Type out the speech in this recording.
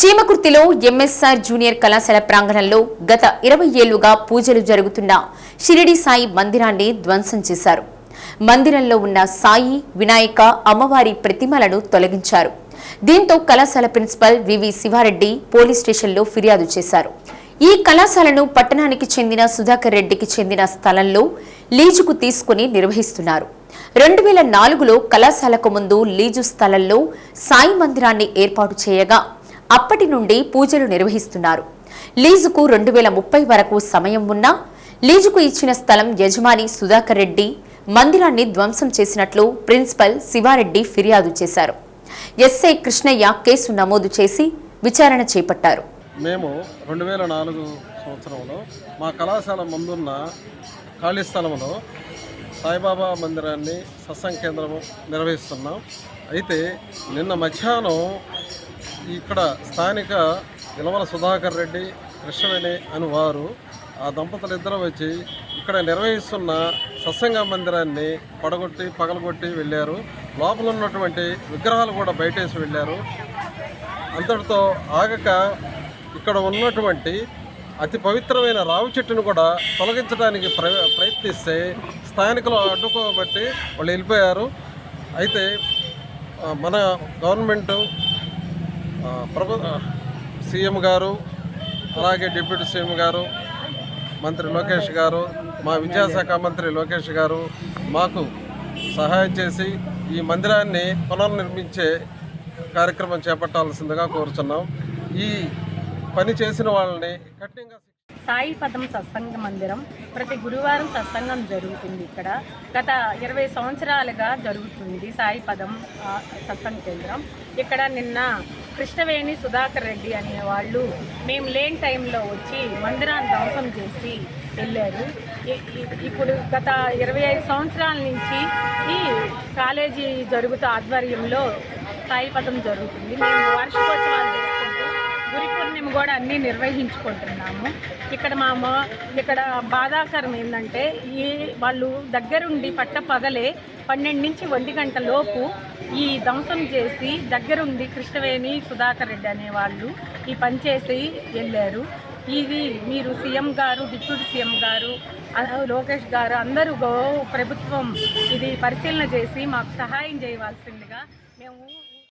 చీమకుర్తిలో MSR junior కళాశాల ప్రాంగణంలో గత ఇరవై ఏళ్ళుగా పూజలు జరుగుతున్న షిరిడి సాయి మందిరాన్ని ధ్వంసం చేశారు. మందిరంలో ఉన్న సాయి వినాయక అమ్మవారి ప్రతిమలను తొలగించారు. దీంతో కళాశాల ప్రిన్సిపల్ వివి శివారెడ్డి పోలీస్ స్టేషన్లో ఫిర్యాదు చేశారు. ఈ కళాశాలను పట్టణానికి చెందిన సుధాకర్ రెడ్డికి చెందిన స్థలంలో లీజుకు తీసుకుని నిర్వహిస్తున్నారు. రెండు వేల నాలుగులో కళాశాలకు ముందు లీజు స్థలంలో సాయి మందిరాన్ని ఏర్పాటు చేయగా అప్పటి నుండి పూజలు నిర్వహిస్తున్నారు. లీజుకు రెండు వేల ముప్పై వరకు సమయం ఉన్నా లీజుకు ఇచ్చిన స్థలం యజమాని సుధాకర్ రెడ్డి మందిరాన్ని ధ్వంసం చేసినట్లు ప్రిన్సిపల్ శివారెడ్డి ఫిర్యాదు చేశారు. ఎస్ఐ కృష్ణయ్య కేసు నమోదు చేసి విచారణ చేపట్టారు. మేము రెండు వేల నాలుగు సంవత్సరంలో మా కళాశాల ముందున్న ఖాళీ స్థలంలో సాయిబాబా మందిరాన్ని సత్సంగ కేంద్రం నిర్వహిస్తున్నాం. అయితే నిన్న మధ్యాహ్నం ఇక్కడ స్థానిక ఇలవల సుధాకర్ రెడ్డి కృష్ణవేణి అని వారు ఆ దంపతులు ఇద్దరు వచ్చి ఇక్కడ నిర్వహిస్తున్న సత్సంగ మందిరాన్ని పడగొట్టి పగలగొట్టి వెళ్ళారు. లోపల ఉన్నటువంటి విగ్రహాలు కూడా బయటేసి వెళ్ళారు. అంతటితో ఆగక ఇక్కడ ఉన్నటువంటి అతి పవిత్రమైన రావి చెట్టును కూడా తొలగించడానికి ప్రయత్నిస్తే స్థానికులు అడ్డుకోబట్టి వాళ్ళు వెళ్ళిపోయారు. అయితే మన గవర్నమెంటు ప్రభు సీఎం గారు అలాగే డిప్యూటీ సీఎం గారు మంత్రి లోకేష్ గారు మా విద్యాశాఖ మంత్రి లోకేష్ గారు మాకు సహాయం చేసి ఈ మందిరాన్ని పునర్నిర్మించే కార్యక్రమం చేపట్టాల్సిందిగా కోరుచున్నాం. ఈ పని చేసిన వాళ్ళని కఠినంగా సాయి పదం సత్సంగ మందిరం. ప్రతి గురువారం సత్సంగం జరుగుతుంది ఇక్కడ. గత ఇరవై సంవత్సరాలుగా జరుగుతుంది సాయి పదం సత్సంగ కేంద్రం. ఇక్కడ నిన్న కృష్ణవేణి సుధాకర్ రెడ్డి అనే వాళ్ళు మేము లేని టైంలో వచ్చి మందిరాన్ని ధ్వంసం చేసి వెళ్ళారు. ఇప్పుడు గత ఇరవై ఐదు సంవత్సరాల నుంచి ఈ కాలేజీ జరుగుతూ ఆధ్వర్యంలో స్థాయిపథం పదం జరుగుతుంది. మేము వార్షికోత్సవం గురి పూర్ణిమ కూడా అన్నీ నిర్వహించుకుంటున్నాము. ఇక్కడ మా ఇక్కడ బాధాకరం ఏంటంటే ఈ వాళ్ళు దగ్గరుండి పట్ట పగలే పన్నెండు నుంచి ఒంటి గంట లోపు ఈ ధ్వంసం చేసి దగ్గరుండి కృష్ణవేణి సుధాకర్ రెడ్డి అనే వాళ్ళు ఈ పని చేసి వెళ్ళారు. ఇది మీరు సీఎం గారు డిప్యూటీ సీఎం గారు లోకేష్ గారు అందరూ గో- ప్రభుత్వం ఇది పరిశీలన చేసి మాకు సహాయం చేయవలసిందిగా మేము